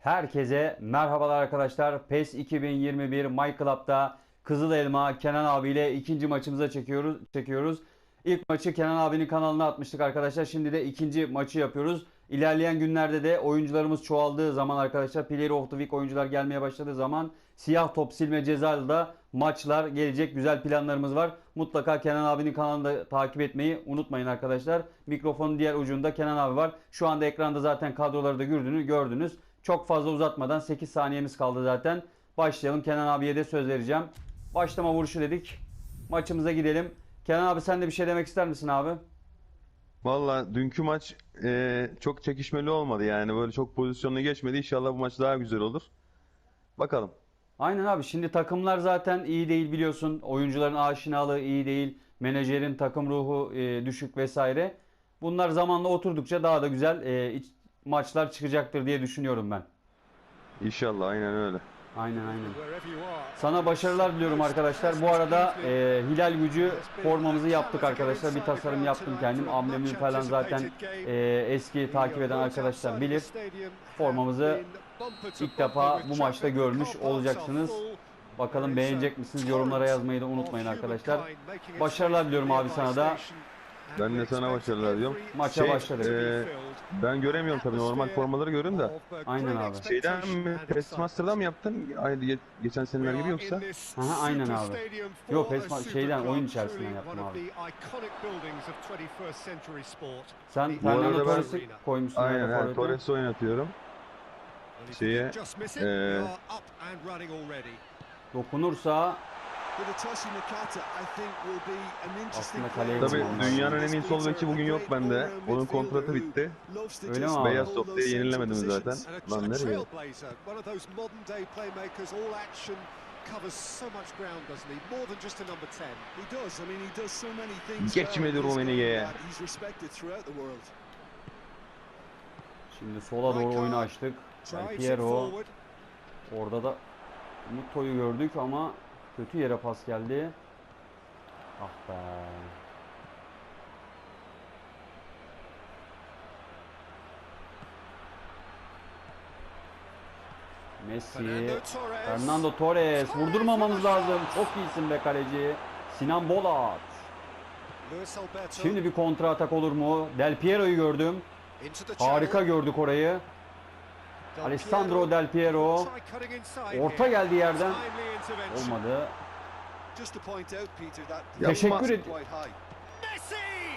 Herkese merhabalar arkadaşlar. PES 2021 My Club'da Kızıl Elma Kenan abiyle ikinci maçımıza çekiyoruz. çekiyoruz. İlk maçı Kenan abinin kanalına atmıştık arkadaşlar. Şimdi de ikinci maçı yapıyoruz. İlerleyen günlerde de oyuncularımız çoğaldığı zaman arkadaşlar Player of the Week oyuncular gelmeye başladığı zaman siyah top silme cezalı da maçlar gelecek. Güzel planlarımız var. Mutlaka Kenan abinin kanalını da takip etmeyi unutmayın arkadaşlar. Mikrofonun diğer ucunda Kenan abi var. Şu anda ekranda zaten kadroları da gördünüz. gördünüz. Çok fazla uzatmadan 8 saniyemiz kaldı zaten. Başlayalım. Kenan abiye de söz vereceğim. Başlama vuruşu dedik. Maçımıza gidelim. Kenan abi sen de bir şey demek ister misin abi? Valla dünkü maç e, çok çekişmeli olmadı yani böyle çok pozisyonlu geçmedi. İnşallah bu maç daha güzel olur. Bakalım. Aynen abi. Şimdi takımlar zaten iyi değil biliyorsun. Oyuncuların aşinalığı iyi değil. Menajerin takım ruhu e, düşük vesaire. Bunlar zamanla oturdukça daha da güzel e, iç- maçlar çıkacaktır diye düşünüyorum ben. İnşallah aynen öyle. Aynen aynen. Sana başarılar diliyorum arkadaşlar. Bu arada e, Hilal Gücü formamızı yaptık arkadaşlar. Bir tasarım yaptım kendim. Amblemini falan zaten e, eski takip eden arkadaşlar bilir. Formamızı ilk defa bu maçta görmüş olacaksınız. Bakalım beğenecek misiniz? Yorumlara yazmayı da unutmayın arkadaşlar. Başarılar diliyorum abi sana da. Ben de sana başarılar diyorum. Maça Şey, başladık. e, ben göremiyorum tabii normal formaları görün de. Aynen abi. Şeyden mi? PES Master'dan mı yaptın? Aynı ge- geçen seneler gibi yoksa? Aha, aynen abi. Yok, PES şeyden, oyun içerisinden yaptım abi. Sen Bu arada Fernando ben- Torres'i koymuşsun. Aynen orada forvete. Torres'i oynatıyorum. Şeye, eee, Dokunursa Aslında kaleye Tabii dünyanın en iyi sol beki bugün yok bende. Onun kontratı bitti. Öyle mi abi? Beyaz top diye yenilemedim zaten. Lan nereye? Geçmedi Rumeniye'ye. Şimdi sola doğru oyunu açtık. Piero. Orada da Mutto'yu gördük ama kötü yere pas geldi. Ah be. Messi. Fernando Torres. Vurdurmamanız lazım. Çok iyisin be kaleci. Sinan Bolat. Şimdi bir kontra atak olur mu? Del Piero'yu gördüm. Harika gördük orayı. Alessandro Del Piero. Orta geldi yerden. Olmadı. Teşekkür ed-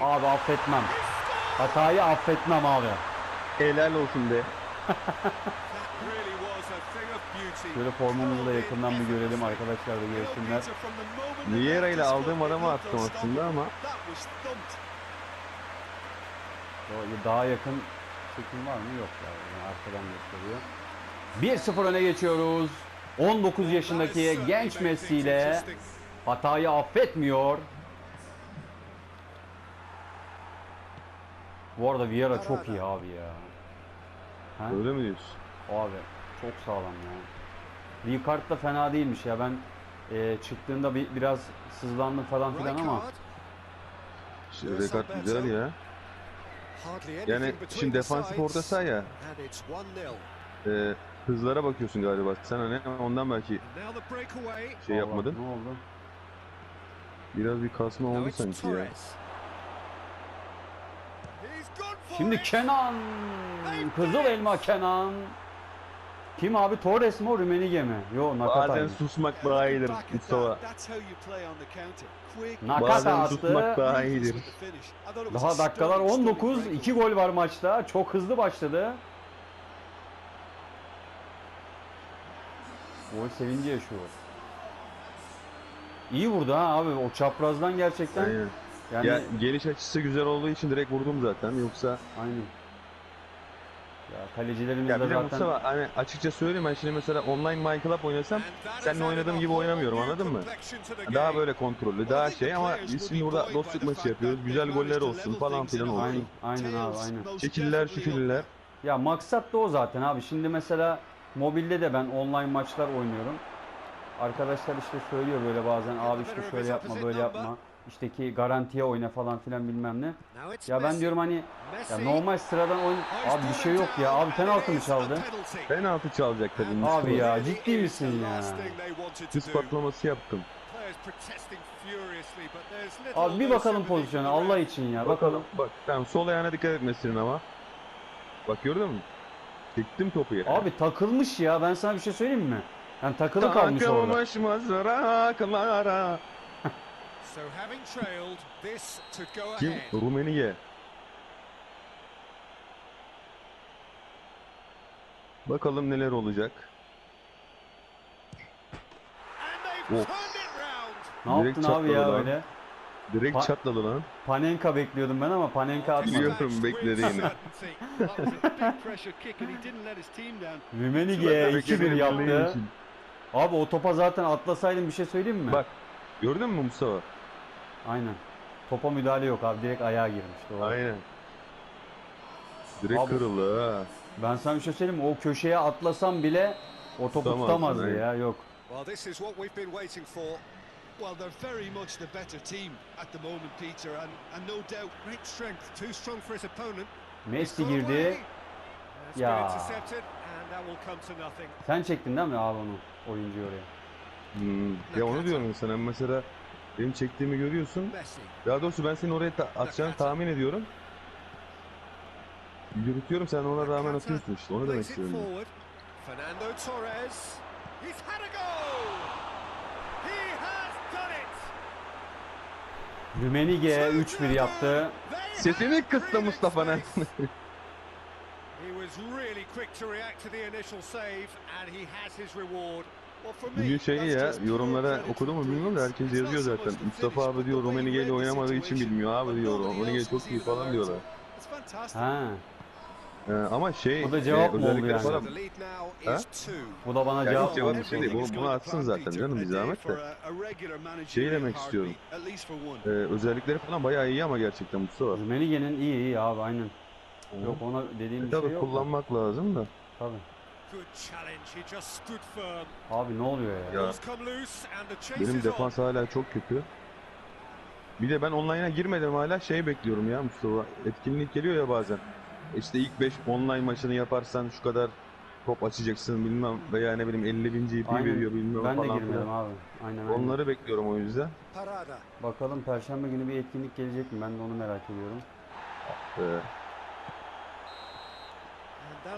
Abi affetmem. Hatayı affetmem abi. Helal olsun be. Şöyle formumuzu da yakından bir görelim arkadaşlar da görsünler. Vieira ile aldığım adamı attım aslında ama Daha yakın çekim var mı? Yok ya. Yani gösteriyor. 1-0 öne geçiyoruz. 19 yaşındaki genç Messi ile hatayı affetmiyor. Bu arada Vieira çok iyi abi ya. Ha? öyle mi diyorsun? Abi çok sağlam ya. Ricard da fena değilmiş ya. Ben e, çıktığında bir, biraz sızlandım falan filan ama Rekard güzel ya. Yani şimdi defansif orta saha ya. E, hızlara bakıyorsun galiba. Sen hani ondan belki şey yapmadın. Ne oldu? Biraz bir kasma oldu sanki ya. Şimdi Kenan. Kızıl elma Kenan. Kim abi? Torres mi o Rümenige mi? Yo Nakata. Bazen susmak daha iyidir Mustafa. Nakata Bazen attı. susmak daha iyidir. Daha dakikalar 19. 2 gol var maçta. Çok hızlı başladı. Gol sevinci yaşıyor. İyi vurdu ha abi. O çaprazdan gerçekten. Aynen. Yani Ya geliş açısı güzel olduğu için direkt vurdum zaten. Yoksa aynen. Ya kalecilerimiz ya de bir de zaten Mustafa hani açıkça söyleyeyim ben şimdi mesela online My Club oynasam seninle oynadığım gibi oynamıyorum anladın mı? Daha böyle kontrollü, daha şey ama biz şimdi burada dostluk maçı yapıyoruz. Güzel goller olsun falan filan olsun. Aynen, aynen abi, aynen. Şekiller, şükürler. Ya maksat da o zaten abi. Şimdi mesela mobilde de ben online maçlar oynuyorum. Arkadaşlar işte söylüyor böyle bazen abi işte şöyle yapma böyle yapma. İşte ki garantiye oyna falan filan bilmem ne. Ya ben diyorum hani ya normal sıradan oyun abi bir şey yok ya. Abi penaltı mı çaldı? Penaltı çalacak tabii Abi Mustafa. ya ciddi misin ya? do. patlaması yaptım. Abi bir bakalım pozisyona Allah için ya. Bakalım. Bak tamam sol ayağına dikkat etmesin ama. Bak gördün mü? Çektim topu ya. Abi takılmış ya. Ben sana bir şey söyleyeyim mi? Yani takılı kalmış orada. Takılmış mızraklara. So having trailed, this to go Kim? ahead. Rumeniye. Bakalım neler olacak. Of. round. Ne Direkt yaptın abi ya lan. öyle? Direkt Pa- çatladı lan. Panenka bekliyordum ben ama Panenka atmadı. Biliyorum, bekledi yine. Rümenige Tabii ki 2-1 benim yaptı. Abi o topa zaten atlasaydım bir şey söyleyeyim mi? Bak gördün mü Mustafa? Aynen. Topa müdahale yok abi. Direkt ayağa girmiş. Doğru. Aynen. Direkt Abi- kırıldı ha. Ben sana bir şey söyleyeyim mi? O köşeye atlasam bile o topu Tutamazsın, tutamazdı aynen. ya. Yok. Well, this is what we've been waiting for. Well, they're very much the better team at the moment, Peter, and, and no doubt Great strength, too strong for his opponent. Messi away. girdi. Ya. been intercepted, and that will come to nothing. Sen çektin değil mi abi onu? Oyuncuyu oraya. Hmm. Ya onu diyorum sana mesela benim çektiğimi görüyorsun. Daha doğrusu ben seni oraya ta- atacağını tahmin ediyorum. Yürütüyorum sen ona rağmen atıyorsun işte onu demek istiyorum. Fernando Torres. He's had a goal. He has done it. Rümenige 3-1 yaptı. Sesini kıstı Mustafa'nın. He was really quick to react to the initial save, and he has his reward. Well, for me, Bugün that's ya yorumlara to okudun mu bilmiyorum da herkes yazıyor zaten. Mustafa abi diyor the oynamadığı için situation. bilmiyor abi diyor. else çok iyi falan diyorlar. Ha. Ee, ama şey O da cevap e, mı oldu yani? falan Ha? Bu da bana Ya cevap cevap oldu. şey Bunu to atsın zaten canım bir zahmet de. Şeyi demek istiyorum. Ee, özellikleri falan bayağı iyi ama gerçekten Mustafa. Rümenige'nin iyi iyi abi aynen. Yok ona dediğim E, bir şey tabii yok. da. kullanmak lazım da. Tabii. Good challenge. He just stood firm. Abi ne oluyor ya? Ya. Benim defans hala çok kötü. Bir de ben online'a girmedim hala şey bekliyorum ya Mustafa. Etkinlik geliyor ya bazen. İşte ilk 5 online maçını yaparsan şu kadar top açacaksın bilmem veya ne bileyim 50 bin GP Aynen. veriyor bilmem Ben de falan girmedim filan. abi. Aynen aynen. Onları bekliyorum o yüzden. Parada. Bakalım perşembe günü bir etkinlik gelecek mi? Ben de onu merak ediyorum. Be the last act of the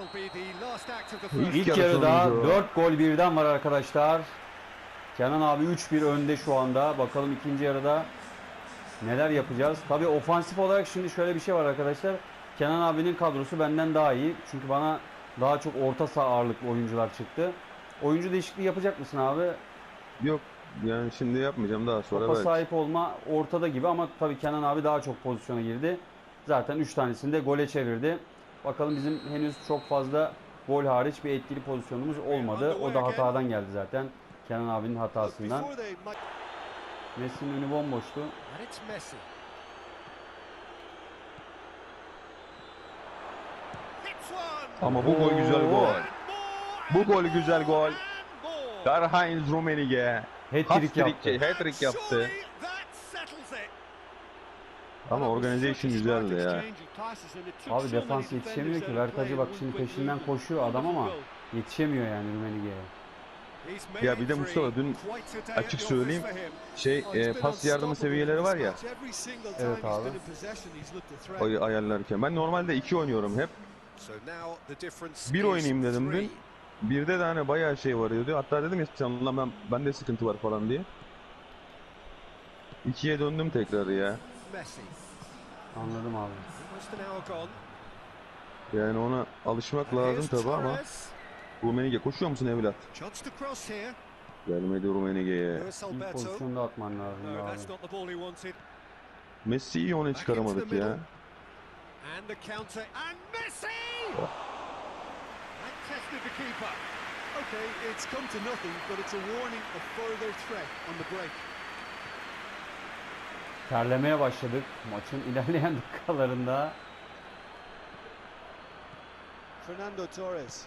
İlk yarıda sonucu. 4 gol birden var arkadaşlar. Kenan abi 3-1 önde şu anda. Bakalım ikinci yarıda neler yapacağız. Tabii ofansif olarak şimdi şöyle bir şey var arkadaşlar. Kenan abinin kadrosu benden daha iyi. Çünkü bana daha çok orta saha ağırlıklı oyuncular çıktı. Oyuncu değişikliği yapacak mısın abi? yok yani şimdi yapmayacağım daha sonra Topa belki. sahip olma ortada gibi ama tabii Kenan abi daha çok pozisyona girdi. Zaten 3 tanesini de gole çevirdi. Bakalım bizim henüz çok fazla gol hariç bir etkili pozisyonumuz olmadı. O da hatadan geldi zaten. Kenan abinin hatasından. Messi'nin önü bomboştu. Ama bu gol güzel gol. Bu gol güzel gol. Karl-Heinz Rummenigge Hat-trick yaptı. hat-trick yaptı. Surely that settles it. Ama organization güzeldi ya. Abi defans yetişemiyor ki. Verkacı bak şimdi peşinden koşuyor adam ama yetişemiyor yani made Ya bir de. Mustafa dün açık söyleyeyim şey Oh, e, pas yardımı seviyeleri var ya Evet abi. ay ayarlarken. Ben normalde 2 oynuyorum hep. Bir oynayayım dedim dün. Birde de hani bayağı şey var diyor. Hatta dedim ya sen lan ben bende sıkıntı var falan diye. İkiye döndüm tekrar ya. Messi. Anladım abi. Yani ona alışmak lazım tabi ama. Torres. Rummenigge koşuyor musun evlat? Gelmedi Rummenigge'ye. Lewis İlk pozisyonda atman lazım abi. Messi'yi Back çıkaramadık ya. middle. And the counter. And Messi! That tested the keeper. Okay, it's come to nothing, but it's a warning of further threat on the break. Terlemeye başladık maçın ilerleyen dakikalarında. Fernando Torres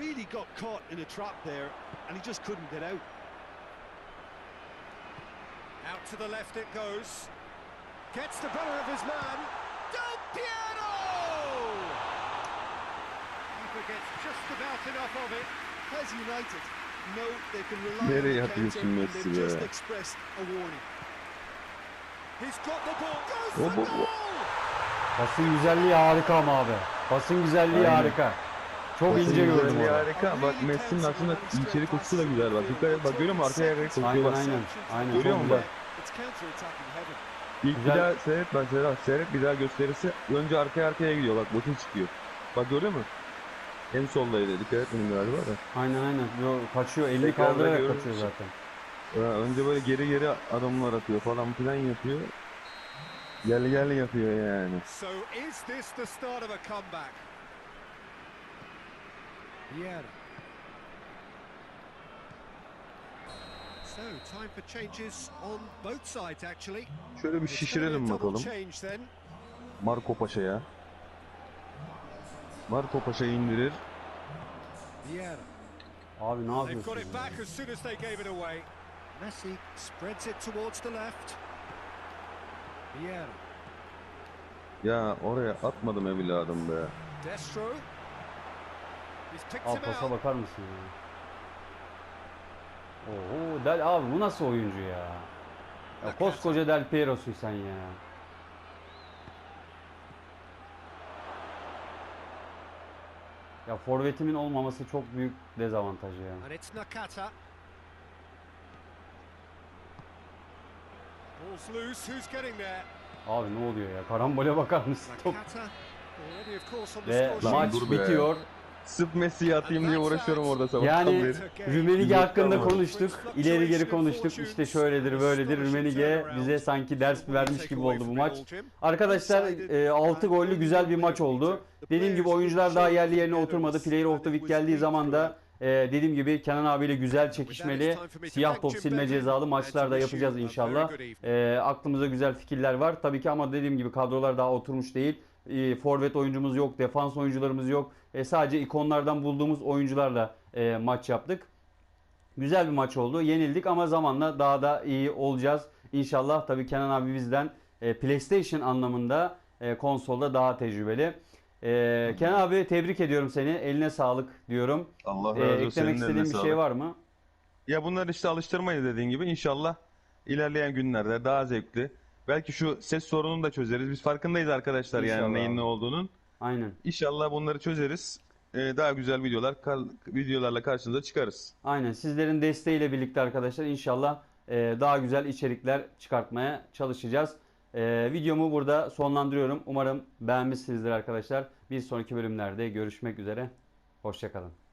really got caught in a trap there, and he just couldn't get out. Out to the left it goes. Gets the better of his man. Del Piero! Keeper gets just about enough of it. Has United know they can rely on the counter and Messi they've just expressed a warning. He's got the ball. Goes for oh, oh. goal! Pasın güzelliği harika ama abi. Pasın güzelliği Aynen. harika. Çok Pasın ince gördüm onu. harika. Bak Messi'nin aslında içeri koşusu da güzel bak. Dikkat et bak görüyor musun arkaya arkaya koşuyor Aynen bak. aynen. Aynen Görüyor musun bak? İlk Güzel. bir daha seyret bak seyret, seyret bir daha gösterisi. Önce arkaya arkaya gidiyor bak boşun çıkıyor. Bak görüyor musun? En soldaydı dikkat etmedim galiba da. Aynen aynen. Yo, kaçıyor. Elini kaldırarak kaçıyor zaten. Ya önce böyle geri geri adımlar atıyor falan filan yapıyor. Gel gel yapıyor yani. So is this the start of a comeback? Vieira. So time for changes on both sides actually. Şöyle bir şişirelim bakalım. Marco Paşa'ya. Marco Paşa indirir. Vieira. Abi ne They've got yapıyorsun? Messi spreads it towards the left. Vieira. Ya oraya atmadım evladım be. Destro. He's picked Al him pasa out. bakar mısın ya? Oo Del abi bu nasıl oyuncu ya? Ya koskoca Del Piero'sun sen ya. Ya forvetimin olmaması çok büyük dezavantajı ya. And it's Nakata. Abi ne oluyor ya? Karambole bakar mısın? Top. Ve maç bitiyor. Sırf Messi'yi atayım diye uğraşıyorum orada sabahtan Yani beri. Rümenige hakkında konuştuk. İleri geri konuştuk. İşte şöyleydir böyledir. Rümenige bize sanki ders vermiş gibi oldu bu maç. Arkadaşlar e, 6 gollü güzel bir maç oldu. Dediğim gibi oyuncular daha yerli yerine oturmadı. Player of the Week geldiği zaman da e, dediğim gibi Kenan abiyle güzel çekişmeli, siyah top silme cezalı maçlar da yapacağız inşallah. E, aklımıza güzel fikirler var. Tabii ki ama dediğim gibi kadrolar daha oturmuş değil. E, forvet oyuncumuz yok, defans oyuncularımız yok. E, sadece ikonlardan bulduğumuz oyuncularla e, maç yaptık. Güzel bir maç oldu. Yenildik ama zamanla daha da iyi olacağız. İnşallah tabii Kenan abi bizden e, PlayStation anlamında e, konsolda daha tecrübeli. E, Kenan abi tebrik ediyorum seni. Eline sağlık diyorum. Allah E, razı olsun. eklemek senin istediğin bir şey sağlık. var mı? Ya bunlar işte alıştırmayı dediğin gibi inşallah ilerleyen günlerde daha zevkli. Belki şu ses sorununu da çözeriz. Biz farkındayız arkadaşlar İnşallah yani neyin abi. ne olduğunun. Aynen. İnşallah bunları çözeriz. Ee, daha güzel videolar kal- videolarla karşınıza çıkarız. Aynen. Sizlerin desteğiyle birlikte arkadaşlar inşallah e, daha güzel içerikler çıkartmaya çalışacağız. E, videomu burada sonlandırıyorum. Umarım beğenmişsinizdir arkadaşlar. Bir sonraki bölümlerde görüşmek üzere. Hoşçakalın.